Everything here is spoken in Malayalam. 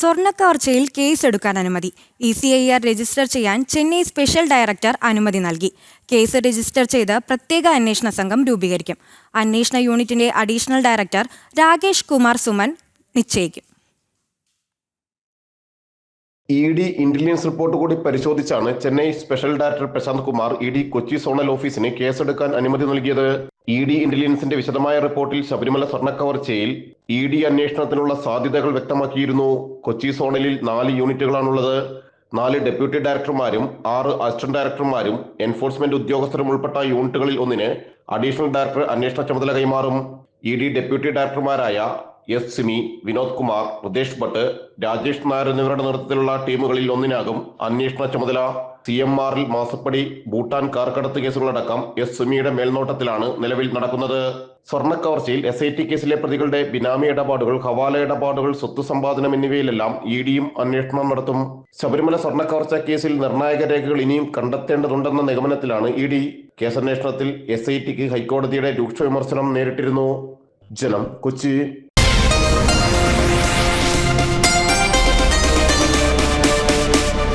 സ്വർണക്കവർച്ചയിൽ കേസെടുക്കാൻ അനുമതി. E C I R register ചെയ്യാൻ ചെന്നൈ സ്പെഷ്യൽ ഡയറക്ടർ അനുമതി നൽകി. കേസ് രജിസ്റ്റർ ചെയ്ത് പ്രത്യേക അന്വേഷണ സംഘം രൂപീകരിക്കും. അന്വേഷണ യൂണിറ്റിന്റെ അഡീഷണൽ ഡയറക്ടർ രാകേഷ് കുമാർ സുമൻ നിശ്ചയിക്കും. ഇ ഡി ഇന്റലിജൻസ് റിപ്പോർട്ട് കൂടി പരിശോധിച്ചാണ് Chennai special director Prashant Kumar E D Kochi zonal ഓഫീസിന് കേസെടുക്കാൻ അനുമതി നൽകിയത്. ഇ ഡി ഇന്റലിജൻസിന്റെ വിശദമായ റിപ്പോർട്ടിൽ ശബരിമല സ്വർണക്കവർച്ചയിൽ ഇ ഡി അന്വേഷണത്തിനുള്ള സാധ്യതകൾ വ്യക്തമാക്കിയിരുന്നു. കൊച്ചി സോണലിൽ നാല് യൂണിറ്റുകളാണുള്ളത്. നാല് ഡെപ്യൂട്ടി ഡയറക്ടർമാരും ആറ് അസിസ്റ്റന്റ് ഡയറക്ടർമാരും എൻഫോഴ്സ്മെന്റ് ഉദ്യോഗസ്ഥരും ഉൾപ്പെട്ട യൂണിറ്റുകളിൽ ഒന്നിന് അഡീഷണൽ ഡയറക്ടർ അന്വേഷണ ചുമതല കൈമാറും. ഇ ഡി ഡെപ്യൂട്ടി ഡയറക്ടർമാരായ എസ് സിമി വിനോദ് കുമാർ പ്രദേശ് ഭട്ട് രാജേഷ് നായർ എന്നിവരുടെ നേതൃത്വത്തിലുള്ള ടീമുകളിൽ ഒന്നിനാകും അന്വേഷണ ചുമതല. സി എം ആറിൽ മാസപ്പടി ഭൂട്ടാൻ കാർക്കടത്ത് കേസുകളടക്കം എസ് സിമിയുടെ മേൽനോട്ടത്തിലാണ് നിലവിൽ നടക്കുന്നത്. സ്വർണക്കവർച്ചയിൽ എസ് ഐ ടി കേസിലെ പ്രതികളുടെ ബിനാമി ഇടപാടുകൾ ഹവാല ഇടപാടുകൾ സ്വത്ത് സമ്പാദനം എന്നിവയിലെല്ലാം ഇ ഡിയും അന്വേഷണം നടത്തും. ശബരിമല സ്വർണക്കവർച്ച കേസിൽ നിർണായക രേഖകൾ ഇനിയും കണ്ടെത്തേണ്ടതുണ്ടെന്ന നിഗമനത്തിലാണ് ഇ ഡി. കേസന്വേഷണത്തിൽ എസ് ഐ ടിക്ക് ഹൈക്കോടതിയുടെ രൂക്ഷ വിമർശനം നേരിട്ടിരുന്നു. ജനം കൊച്ചി.